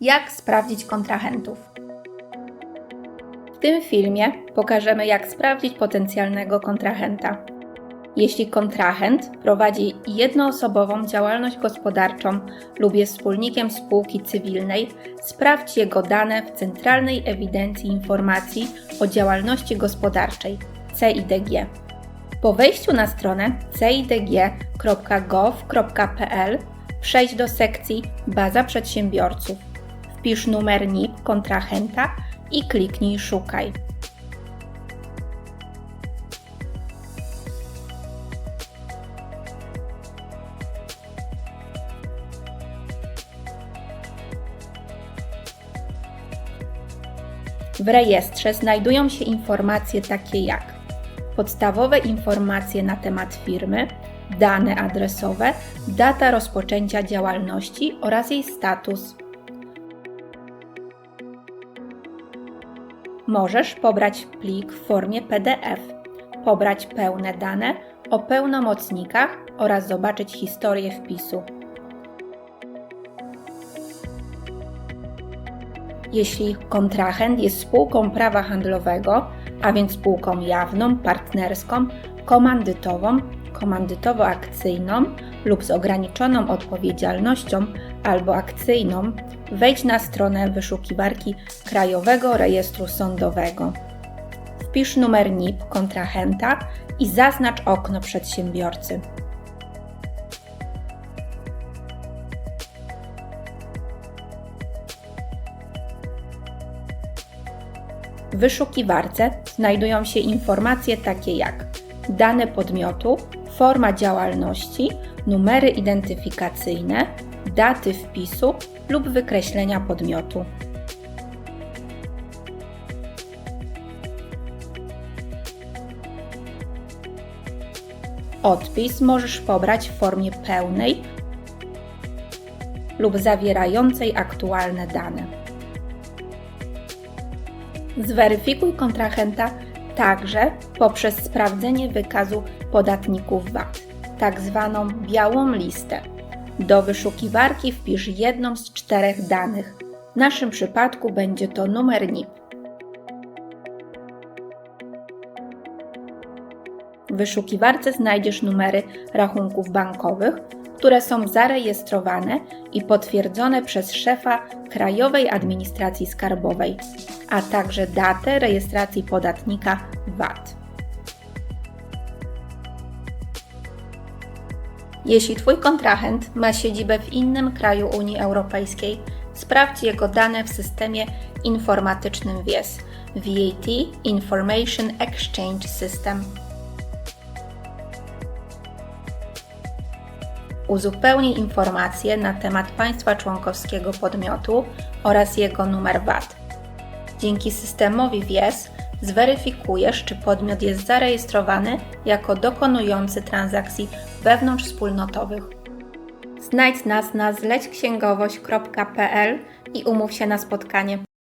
Jak sprawdzić kontrahentów? W tym filmie pokażemy, jak sprawdzić potencjalnego kontrahenta. Jeśli kontrahent prowadzi jednoosobową działalność gospodarczą lub jest wspólnikiem spółki cywilnej, sprawdź jego dane w Centralnej Ewidencji Informacji o Działalności Gospodarczej CIDG. Po wejściu na stronę cidg.gov.pl przejdź do sekcji Baza Przedsiębiorców. Wpisz numer NIP kontrahenta i kliknij Szukaj. W rejestrze znajdują się informacje takie jak podstawowe informacje na temat firmy, dane adresowe, data rozpoczęcia działalności oraz jej status. Możesz pobrać plik w formie PDF, pobrać pełne dane o pełnomocnikach oraz zobaczyć historię wpisu. Jeśli kontrahent jest spółką prawa handlowego, a więc spółką jawną, partnerską, komandytową, komandytowo-akcyjną lub z ograniczoną odpowiedzialnością albo akcyjną, wejdź na stronę wyszukiwarki Krajowego Rejestru Sądowego. Wpisz numer NIP kontrahenta i zaznacz okno przedsiębiorcy. W wyszukiwarce znajdują się informacje takie jak dane podmiotu, forma działalności, numery identyfikacyjne, daty wpisu lub wykreślenia podmiotu. Odpis możesz pobrać w formie pełnej lub zawierającej aktualne dane. Zweryfikuj kontrahenta także poprzez sprawdzenie wykazu podatników VAT, tak zwaną białą listę. Do wyszukiwarki wpisz jedną z czterech danych. W naszym przypadku będzie to numer NIP. W wyszukiwarce znajdziesz numery rachunków bankowych, które są zarejestrowane i potwierdzone przez szefa Krajowej Administracji Skarbowej, a także datę rejestracji podatnika VAT. Jeśli Twój kontrahent ma siedzibę w innym kraju Unii Europejskiej, sprawdź jego dane w systemie informatycznym WIES VAT Information Exchange System. Uzupełnij informacje na temat państwa członkowskiego podmiotu oraz jego numer VAT. Dzięki systemowi WIES zweryfikujesz, czy podmiot jest zarejestrowany jako dokonujący transakcji wewnątrzwspólnotowych. Znajdź nas na zlećksięgowość.pl i umów się na spotkanie.